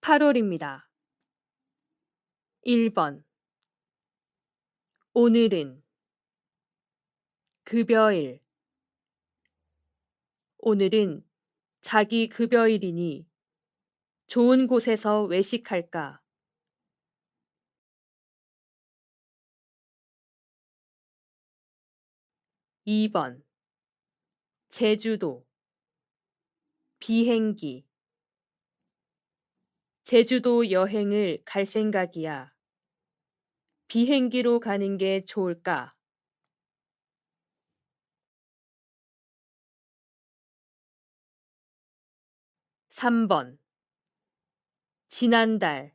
8월입니다. 1번. 오늘은 급여일. 오늘은 자기 급여일이니 좋은 곳에서 외식할까? 2번. 제주도. 비행기 제주도 여행을 갈 생각이야. 비행기로 가는 게 좋을까? 3번 지난달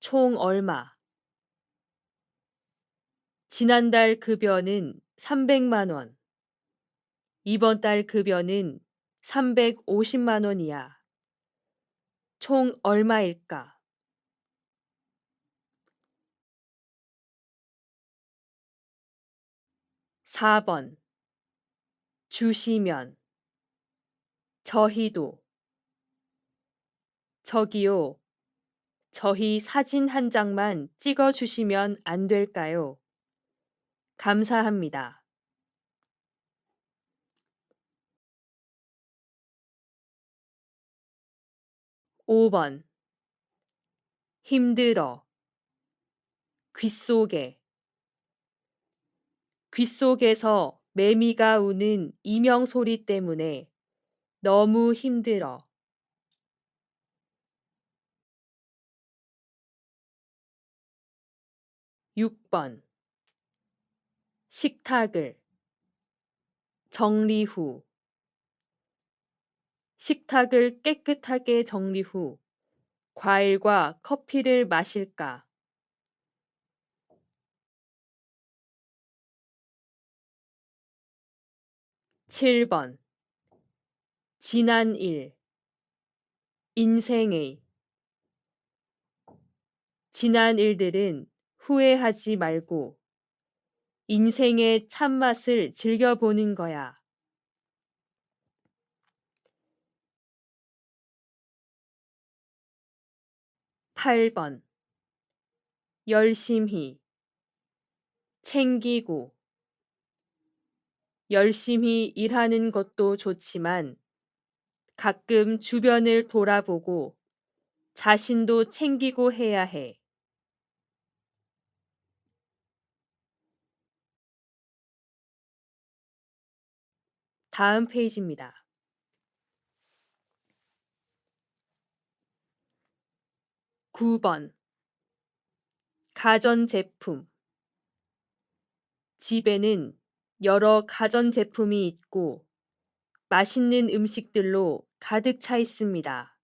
총 얼마? 지난달 급여는 300만 원. 이번 달 급여는 350만 원이야. 총 얼마일까? 4번 주시면 저희도 저기요. 저희 사진 한 장만 찍어 주시면 안 될까요? 감사합니다. 5번. 힘들어. 귓속에. 귓속에서 매미가 우는 이명 소리 때문에 너무 힘들어. 6번. 식탁을. 정리 후 식탁을 깨끗하게 정리 후 과일과 커피를 마실까? 7번 지난 일 인생의 지난 일들은 후회하지 말고 인생의 참맛을 즐겨보는 거야. 8번 열심히 챙기고 열심히 일하는 것도 좋지만 가끔 주변을 돌아보고 자신도 챙기고 해야 해. 다음 페이지입니다. 9번. 가전제품. 집에는 여러 가전제품이 있고 맛있는 음식들로 가득 차 있습니다.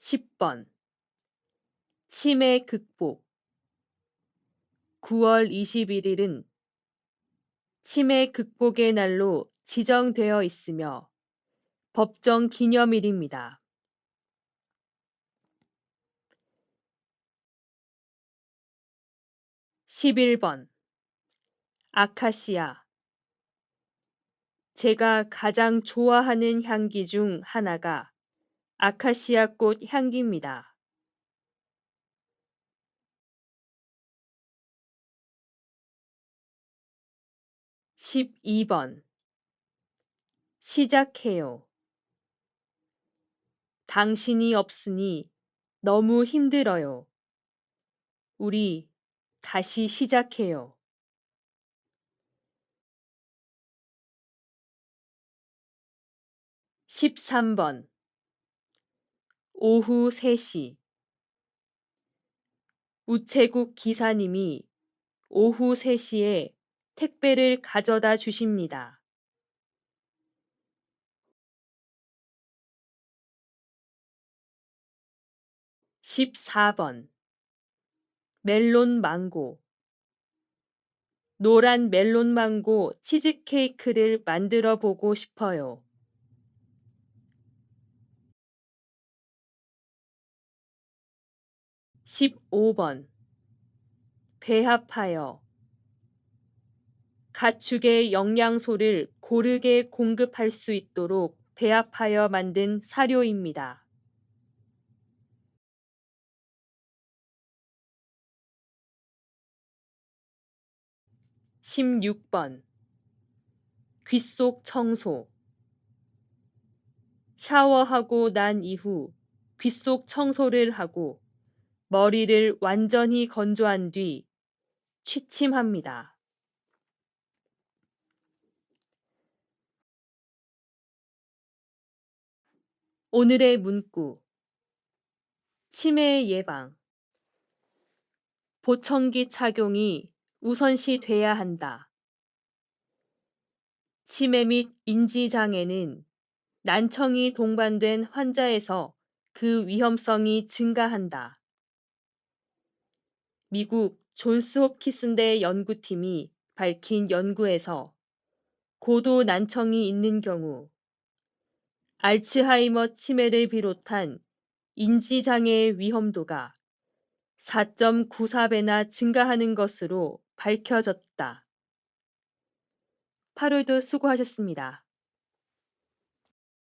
10번. 치매 극복. 9월 21일은 치매 극복의 날로 지정되어 있으며 법정 기념일입니다. 11번 아카시아 제가 가장 좋아하는 향기 중 하나가 아카시아 꽃 향기입니다. 12번 시작해요. 당신이 없으니 너무 힘들어요. 우리 다시 시작해요. 13번 오후 3시 우체국 기사님이 오후 3시에 택배를 가져다 주십니다. 14번 멜론 망고 노란 멜론 망고 치즈케이크를 만들어 보고 싶어요. 15번 배합하여 가축의 영양소를 고르게 공급할 수 있도록 배합하여 만든 사료입니다. 16번. 귓속 청소. 샤워하고 난 이후 귓속 청소를 하고 머리를 완전히 건조한 뒤 취침합니다. 오늘의 문구. 치매 예방. 보청기 착용이 우선시 돼야 한다. 치매 및 인지 장애는 난청이 동반된 환자에서 그 위험성이 증가한다. 미국 존스 홉키슨대 연구팀이 밝힌 연구에서 고도 난청이 있는 경우 알츠하이머 치매를 비롯한 인지 장애의 위험도가 4.94배나 증가하는 것으로 밝혀졌다. 8월도 수고하셨습니다.